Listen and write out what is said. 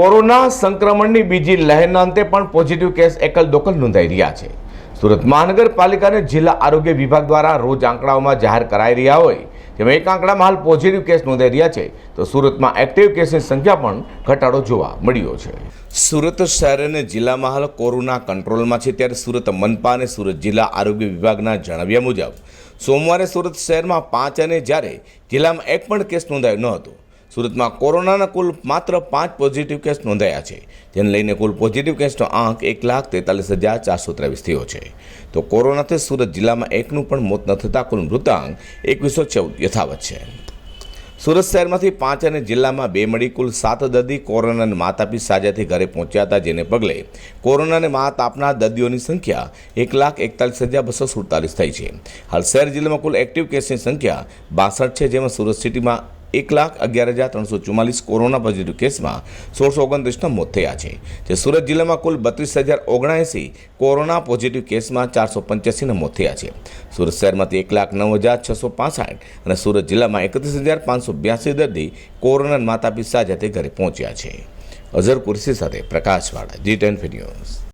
Corona સંક્રમણની બીજી લહેરના અંતે પણ પોઝિટિવ કેસ એકલ દોકલ નોંધાઈ રહ્યા છે. સુરત મહાનગરપાલિકાને જિલ્લા આરોગ્ય વિભાગ દ્વારા રોજ આંકડાઓમાં જાહેર કરાઈ રહ્યા હોય જેમાં એક આંકડામાં હાલ પોઝિટિવ કેસ નોંધાઈ રહ્યા છે, તો સુરતમાં એક્ટિવ કેસની સંખ્યા પણ ઘટાડો જોવા મળ્યો છે. સુરત શહેર અને જિલ્લામાં હાલ કોરોના કંટ્રોલમાં છે ત્યારે સુરત મનપા અને સુરત જિલ્લા આરોગ્ય વિભાગના જણાવ્યા મુજબ, સોમવારે સુરત શહેરમાં પાંચ અને જ્યારે જિલ્લામાં એક પણ કેસ નોંધાયો ન હતો. સુરતમાં કોરોનાના કુલ માત્ર પાંચ પોઝિટિવ કેસ નોંધાયા છે. જેને લઈને કુલ પોઝિટિવ કેસનો આંક એક લાખ તેતાલીસ હજાર ચારસો ત્રેવીસ થયો છે. તો કોરોનાથી સુરત જિલ્લામાં એકનું પણ મોત ન થતાં કુલ મૃતાંક એકવીસો ચૌદ યથાવત છે. સુરત શહેરમાંથી પાંચ અને જિલ્લામાં બે મળી કુલ સાત દર્દી કોરોનાને માત આપી સાજાથી ઘરે પહોંચ્યા હતા, જેને પગલે કોરોનાને માત આપનાર દર્દીઓની સંખ્યા એક લાખ એકતાલીસ હજાર બસો સુડતાલીસ થઈ છે. હાલ શહેર જિલ્લામાં કુલ એક્ટિવ કેસની સંખ્યા બાસઠ છે, જેમાં સુરત સિટીમાં એક લાખ અગિયાર હજાર ત્રણસો ચુમ્માલીસ કોરોના પોઝિટિવ કેસમાં સોળસો ઓગણત્રીસના મોત થયા છે. જે સુરત જિલ્લામાં કુલ બત્રીસ હજાર ઓગણએંસી કોરોના પોઝિટિવ કેસમાં ચારસો પંચ્યાસીના મોત થયા છે. સુરત શહેરમાંથી એક લાખ નવ હજાર છસો પાસઠ અને સુરત જિલ્લામાં એકત્રીસ હજાર પાંચસો બ્યાસી દર્દી કોરોના માતાપી સાજાથી ઘરે પહોંચ્યા છે. અઝર કુરશી સાથે પ્રકાશવાળા જી ટેન ન્યૂઝ.